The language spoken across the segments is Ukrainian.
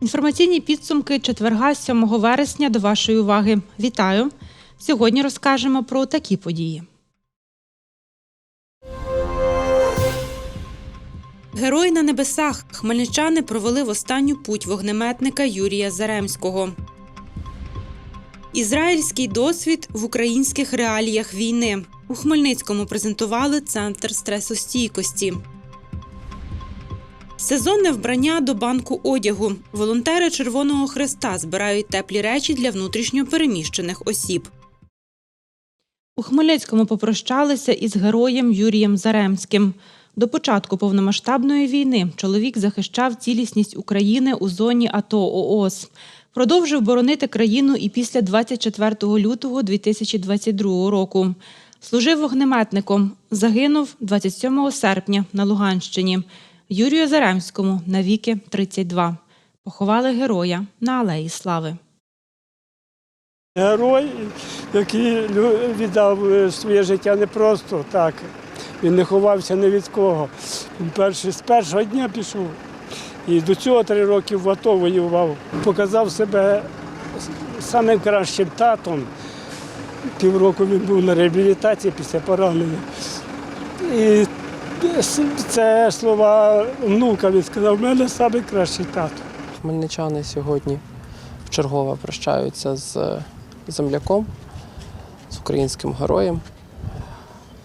Інформаційні підсумки четверга 7 вересня до вашої уваги. Вітаю! Сьогодні розкажемо про такі події. Герої на небесах. Хмельничани провели в останню путь вогнеметника Юрія Заремського. Ізраїльський досвід в українських реаліях війни. У Хмельницькому презентували центр стресостійкості. Сезонне вбрання до банку одягу. Волонтери Червоного Хреста збирають теплі речі для внутрішньо переміщених осіб. У Хмельницькому попрощалися із героєм Юрієм Заремським. До початку повномасштабної війни чоловік захищав цілісність України у зоні АТО ООС. Продовжив боронити країну і після 24 лютого 2022 року. Служив вогнеметником. Загинув 27 серпня на Луганщині. Юрію Заремському навіки 32. Поховали героя на Алеї Слави. Герой, який віддав е, своє життя не просто так. Він не ховався ні від кого. Він перший, з першого дня пішов. І до цього три роки в АТО воював. Показав себе самим кращим татом. Півроку він був на реабілітації після поранення. І це слова внука. Він сказав, в мене найкращий тато. Хмельничани сьогодні вчергове прощаються з земляком, з українським героєм,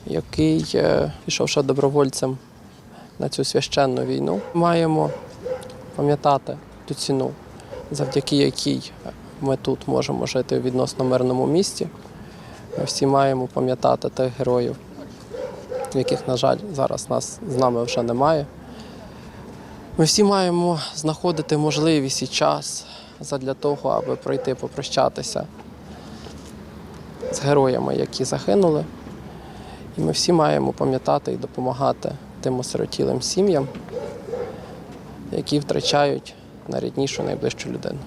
який е, пішов ще добровольцем на цю священну війну. Маємо пам'ятати ту ціну, завдяки якій ми тут можемо жити в відносно мирному місті. Ми всі маємо пам'ятати тих героїв, яких, на жаль, зараз нас з нами вже немає. Ми всі маємо знаходити можливість і час задля того, аби пройти попрощатися з героями, які загинули. І ми всі маємо пам'ятати і допомагати тим осиротілим сім'ям, які втрачають найріднішу, найближчу людину.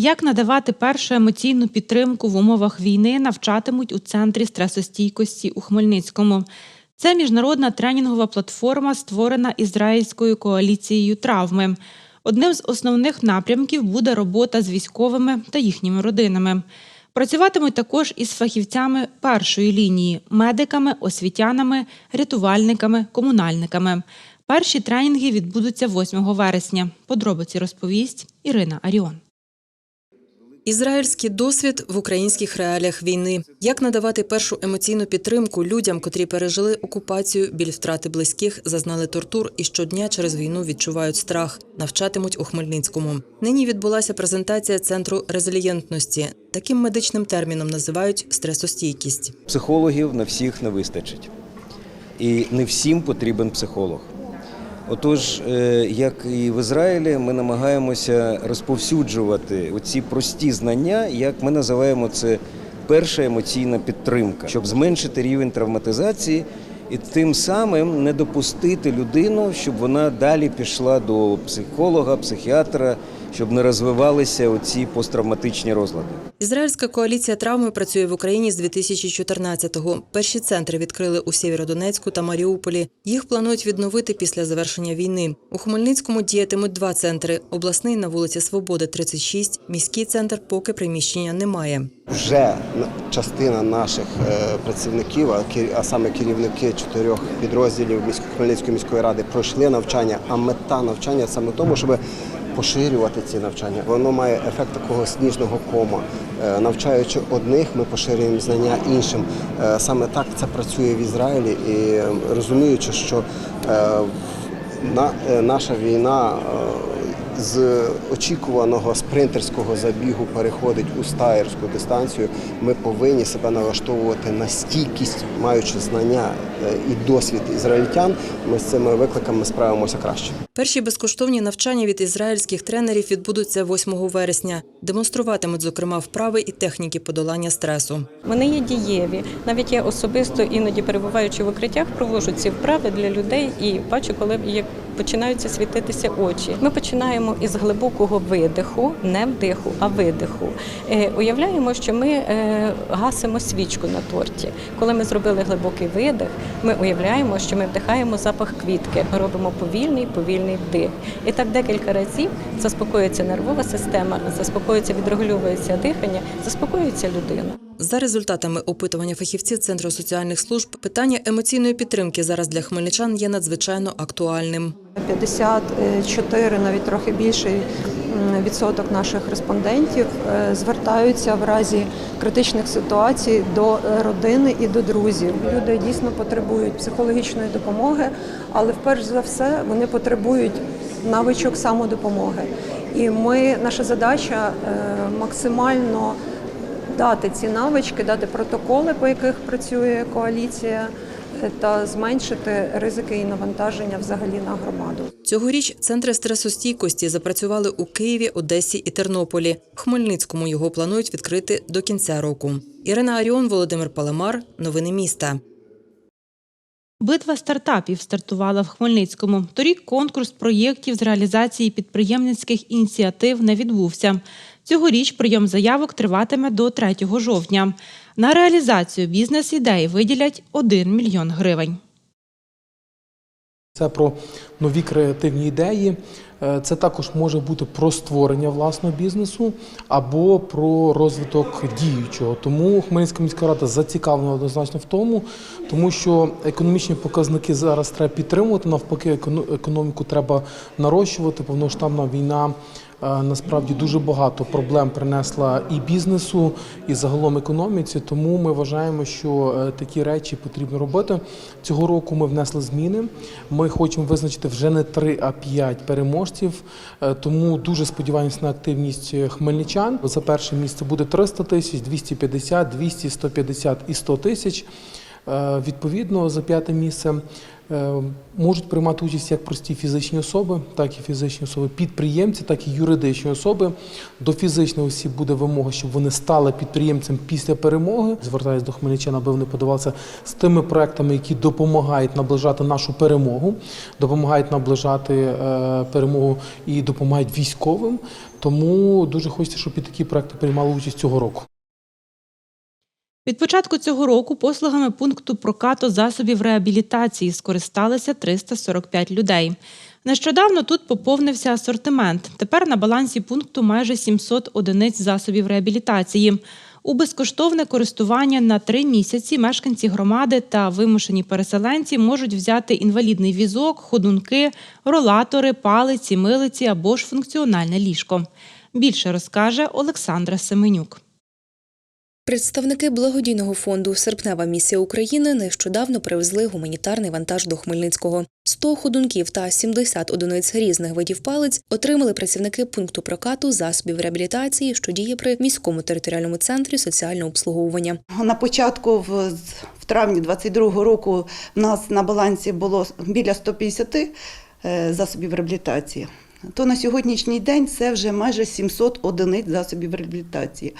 Як надавати першу емоційну підтримку в умовах війни, навчатимуть у центрі стресостійкості у Хмельницькому. Це міжнародна тренінгова платформа, створена ізраїльською коаліцією травми. Одним з основних напрямків буде робота з військовими та їхніми родинами. Працюватимуть також із фахівцями першої лінії медиками, освітянами, рятувальниками, комунальниками. Перші тренінги відбудуться 8 вересня. Подробиці розповість Ірина Аріон. Ізраїльський досвід в українських реаліях війни. Як надавати першу емоційну підтримку людям, котрі пережили окупацію, біль втрати близьких, зазнали тортур і щодня через війну відчувають страх, навчатимуть у Хмельницькому. Нині відбулася презентація центру резилієнтності. Таким медичним терміном називають стресостійкість. Психологів на всіх не вистачить. І не всім потрібен психолог. Отож, е, як і в Ізраїлі, ми намагаємося розповсюджувати оці прості знання, як ми називаємо це перша емоційна підтримка, щоб зменшити рівень травматизації і тим самим не допустити людину, щоб вона далі пішла до психолога, психіатра, щоб не розвивалися оці посттравматичні розлади. Ізраїльська коаліція травми працює в Україні з 2014-го. Перші центри відкрили у Сєвєродонецьку та Маріуполі. Їх планують відновити після завершення війни. У Хмельницькому діятимуть два центри: обласний на вулиці Свободи, 36, міський центр, поки приміщення немає. вже на- частина наших е, працівників, а саме керівники чотирьох підрозділів Хмельницької міської ради, пройшли навчання. А мета навчання саме в тому, щоб поширювати ці навчання. Воно має ефект такого сніжного кома. Е, Навчаючи одних, ми поширюємо знання іншим. Е, Саме так це працює в Ізраїлі, і е, розуміючи, що е, наша війна. З очікуваного спринтерського забігу переходить у стаєрську дистанцію, ми повинні себе налаштовувати на стійкість, маючи знання е, і досвід ізраїльтян. Ми з цими викликами справимося краще. Перші безкоштовні навчання від ізраїльських тренерів відбудуться 8 вересня. Демонструватимуть, зокрема, вправи і техніки подолання стресу. Вони є дієві. Навіть я особисто іноді перебуваючи в укриттях, проводжу ці вправи для людей і бачу, коли як починаються світитися очі. Ми починаємо із глибокого видиху, не вдиху, а видиху. Е, уявляємо, що ми е, гасимо свічку на торті. Коли ми зробили глибокий видих, ми уявляємо, що ми вдихаємо запах квітки. Робимо повільний, повільний вдих. І так декілька разів заспокоюється нервова система, заспокоюється, відрегульовується дихання, заспокоюється людина. За результатами опитування фахівців Центру соціальних служб, питання емоційної підтримки зараз для хмельничан є надзвичайно актуальним. 54, навіть трохи більший відсоток наших респондентів е, звертаються в разі критичних ситуацій до е, родини і до друзів. Люди дійсно потребують психологічної допомоги, але вперше за все вони потребують навичок самодопомоги. І ми, наша задача е, максимально дати ці навички, дати протоколи, по яких працює коаліція, е, та зменшити ризики і навантаження взагалі на громаду. Цьогоріч центри стресостійкості запрацювали у Києві, Одесі і Тернополі. В Хмельницькому його планують відкрити до кінця року. Ірина Аріон, Володимир Паламар. Новини міста. Битва стартапів стартувала в Хмельницькому. Торік конкурс проєктів з реалізації підприємницьких ініціатив не відбувся. Цьогоріч прийом заявок триватиме до 3 жовтня. На реалізацію бізнес-ідей виділять 1 мільйон гривень. Це про нові креативні ідеї. Е, Це також може бути про створення власного бізнесу або про розвиток діючого. Тому Хмельницька міська рада зацікавлена однозначно в тому, тому що економічні показники зараз треба підтримувати. Навпаки, еконо- економіку треба нарощувати. Повноштабна війна насправді дуже багато проблем принесла і бізнесу, і загалом економіці. Тому ми вважаємо, що е, такі речі потрібно робити. Цього року ми внесли зміни. Ми хочемо визначити вже не три, а п'ять переможців. Е, Тому дуже сподіваємось на активність е, хмельничан. За перше місце буде 300 тисяч, 250, 200, 150 і 100 тисяч. Е, Відповідно, за п'яте місце е, можуть приймати участь як прості фізичні особи, так і фізичні особи підприємці, так і юридичні особи. До фізичних осіб буде вимога, щоб вони стали підприємцем після перемоги. Звертаюся до хмельничан, аби вони подавалися з тими проектами, які допомагають наближати нашу перемогу, допомагають наближати е, перемогу і допомагають військовим. Тому дуже хочеться, щоб і такі проекти приймали участь цього року. Від початку цього року послугами пункту прокату засобів реабілітації скористалися 345 людей. Нещодавно тут поповнився асортимент. Тепер на балансі пункту майже 700 одиниць засобів реабілітації. У безкоштовне користування на три місяці мешканці громади та вимушені переселенці можуть взяти інвалідний візок, ходунки, ролатори, палиці, милиці або ж функціональне ліжко. Більше розкаже Олександра Семенюк. Представники благодійного фонду Серпнева місія України нещодавно привезли гуманітарний вантаж до Хмельницького. 100 ходунків та 70 одиниць різних видів палиць отримали працівники пункту прокату засобів реабілітації, що діє при міському територіальному центрі соціального обслуговування. На початку в, травні 22-го року в нас на балансі було біля 150 е, засобів реабілітації. То на сьогоднішній день це вже майже 700 одиниць засобів реабілітації.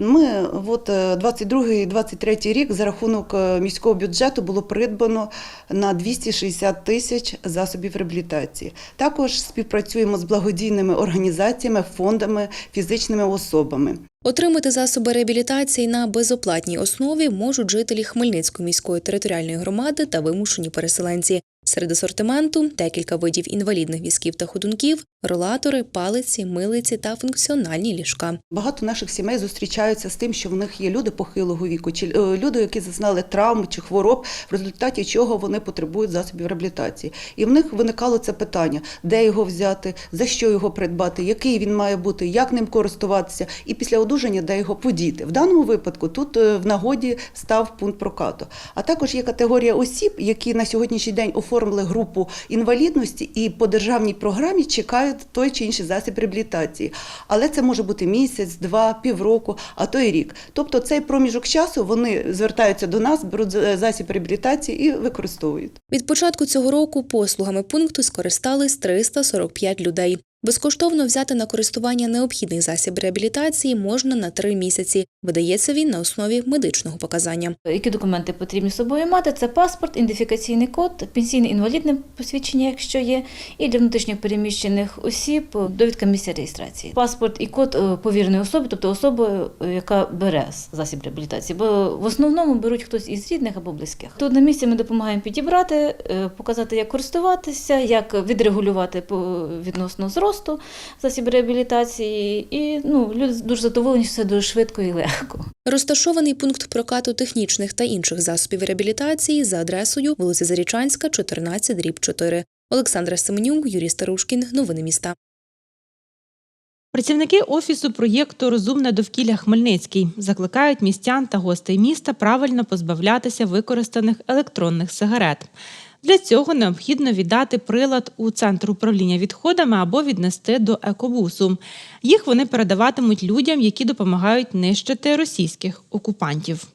Ми от 22-23 рік за рахунок е, міського бюджету було придбано на 260 тисяч засобів реабілітації. Також співпрацюємо з благодійними організаціями, фондами, фізичними особами. Отримати засоби реабілітації на безоплатній основі можуть жителі Хмельницької міської територіальної громади та вимушені переселенці. Серед асортименту декілька видів інвалідних візків та ходунків, ролатори, палиці, милиці та функціональні ліжка. Багато наших сімей зустрічаються з тим, що в них є люди похилого віку, чи е, люди, які зазнали травм чи хвороб, в результаті чого вони потребують засобів реабілітації. І в них виникало це питання: де його взяти, за що його придбати, який він має бути, як ним користуватися, і після одужання де його подіти. В даному випадку тут е, в нагоді став пункт прокату. А також є категорія осіб, які на сьогоднішній день оформлені оформили групу інвалідності і по державній програмі чекають той чи інший засіб реабілітації. Але це може бути місяць, два, півроку, а то і рік. Тобто цей проміжок часу вони звертаються до нас, беруть за- засіб реабілітації і використовують. Від початку цього року послугами пункту скористались 345 людей. Безкоштовно взяти на користування необхідний засіб реабілітації можна на три місяці. Видається він на основі медичного показання. Які документи потрібні з собою мати? Це паспорт, ідентифікаційний код, пенсійне інвалідне посвідчення, якщо є, і для внутрішньопереміщених осіб довідка місця реєстрації. Паспорт і код е, повіреної особи, тобто особи, е, яка бере засіб реабілітації, бо в основному беруть хтось із рідних або близьких. Тут на місці ми допомагаємо підібрати, е, показати, як користуватися, як відрегулювати відносно зросту засіб реабілітації. І ну, люди дуже задоволені, що все дуже швидко і легко. Розташований пункт прокату технічних та інших засобів реабілітації за адресою вулиця Зарічанська, 14, дріб 4. Олександра Семенюк, Юрій Старушкін. Новини міста. Працівники офісу проєкту Розумне довкілля Хмельницький закликають містян та гостей міста правильно позбавлятися використаних електронних сигарет. Для цього необхідно віддати прилад у центр управління відходами або віднести до екобусу. Їх вони передаватимуть людям, які допомагають нищити російських окупантів.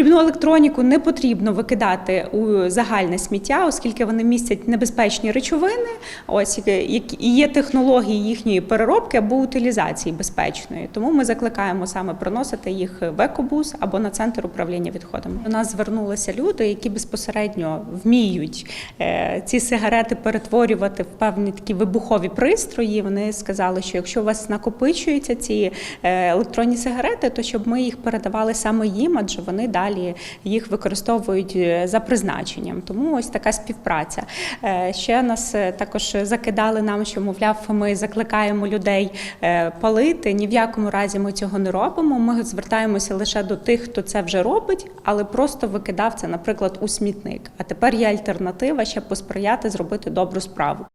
Дрібну електроніку не потрібно викидати у загальне сміття, оскільки вони містять небезпечні речовини. Ось і є технології їхньої переробки або утилізації безпечної. Тому ми закликаємо саме приносити їх в екобус або на центр управління відходами. До нас звернулися люди, які безпосередньо вміють е, ці сигарети перетворювати в певні такі вибухові пристрої. Вони сказали, що якщо у вас накопичуються ці е, електронні сигарети, то щоб ми їх передавали саме їм, адже вони далі їх використовують е, за призначенням. Тому ось така співпраця. Е, Ще нас е, також закидали нам, що мовляв, ми закликаємо людей палити. Ні в якому разі ми цього не робимо. Ми звертаємося лише до тих, хто це вже робить, але просто викидав це, наприклад, у смітник. А тепер є альтернатива, ще посприяти зробити добру справу.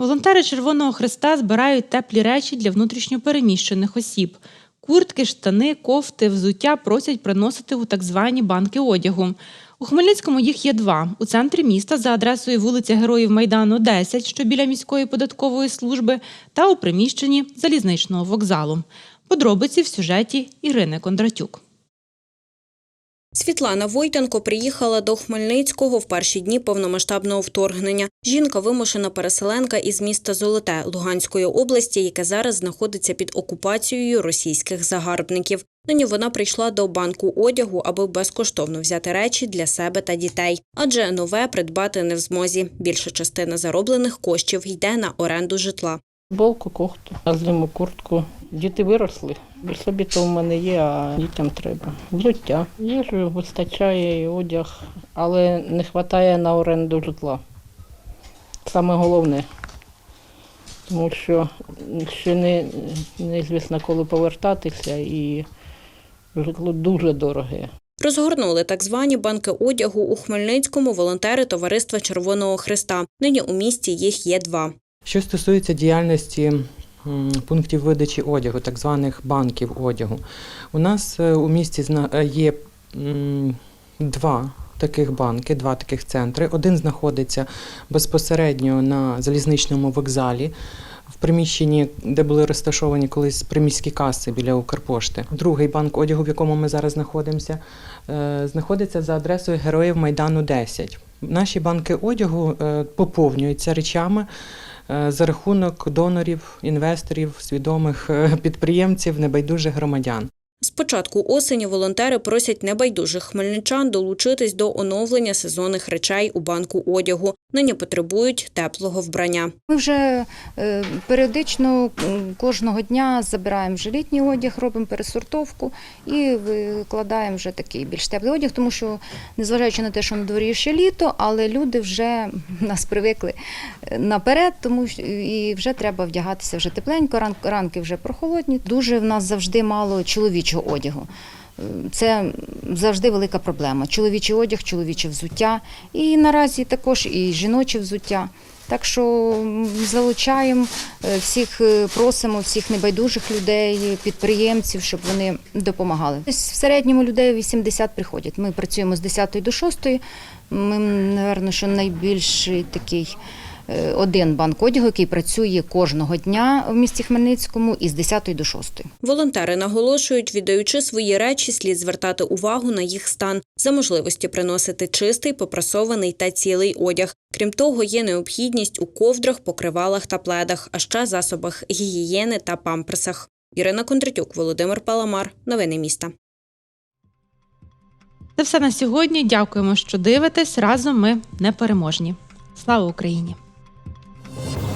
Волонтери Червоного Христа збирають теплі речі для внутрішньопереміщених осіб. Куртки, штани, кофти, взуття просять приносити у так звані банки одягу. У Хмельницькому їх є два у центрі міста за адресою вулиця Героїв Майдану 10, що біля міської податкової служби, та у приміщенні залізничного вокзалу. Подробиці в сюжеті Ірини Кондратюк. Світлана Войтенко приїхала до Хмельницького в перші дні повномасштабного вторгнення. Жінка вимушена переселенка із міста Золоте Луганської області, яке зараз знаходиться під окупацією російських загарбників. Нині вона прийшла до банку одягу, аби безкоштовно взяти речі для себе та дітей, адже нове придбати не в змозі. Більша частина зароблених коштів йде на оренду житла. Болку, кофту, а зиму куртку. Діти виросли. Собі то в мене є, а дітям треба. Взуття. Їжу вистачає і одяг, але не вистачає на оренду житла. Саме головне. Тому що ще не, неізвісно, коли повертатися, і житло дуже дороге. Розгорнули так звані банки одягу у Хмельницькому волонтери Товариства Червоного Христа. Нині у місті їх є два. Що стосується діяльності пунктів видачі одягу, так званих банків одягу, у нас е, у місті е, є два таких банки, два таких центри. Один знаходиться безпосередньо на залізничному вокзалі. В приміщенні, де були розташовані колись приміські каси біля Укрпошти. Другий банк одягу, в якому ми зараз знаходимося, е, знаходиться за адресою Героїв Майдану 10. Наші банки одягу поповнюються речами за рахунок донорів, інвесторів, свідомих е, підприємців, небайдужих громадян. Початку осені волонтери просять небайдужих хмельничан долучитись до оновлення сезонних речей у банку одягу. Нині потребують теплого вбрання. Ми вже е, періодично кожного дня забираємо вже літній одяг, робимо пересортовку і викладаємо вже такий більш теплий одяг, тому що, незважаючи на те, що на дворі ще літо, але люди вже нас привикли е, наперед, тому і вже треба вдягатися вже тепленько, ранки вже прохолодні. Дуже в нас завжди мало чоловічого одягу. Е, Це завжди велика проблема. Чоловічий одяг, чоловіче взуття, і наразі також і жіноче взуття. Так що залучаємо е, всіх, е, просимо всіх небайдужих людей, підприємців, щоб вони допомагали. В середньому людей 80 приходять. Ми працюємо з 10 до 6, Ми, напевно, що найбільший такий один банк одягу, який працює кожного дня в місті Хмельницькому із 10 до 6. Волонтери наголошують, віддаючи свої речі, слід звертати увагу на їх стан, за можливості приносити чистий, попрасований та цілий одяг. Крім того, є необхідність у ковдрах, покривалах та пледах, а ще засобах гігієни та памперсах. Ірина Кондратюк, Володимир Паламар. Новини міста. Це все на сьогодні. Дякуємо, що дивитесь. Разом ми непереможні. Слава Україні! Thank you.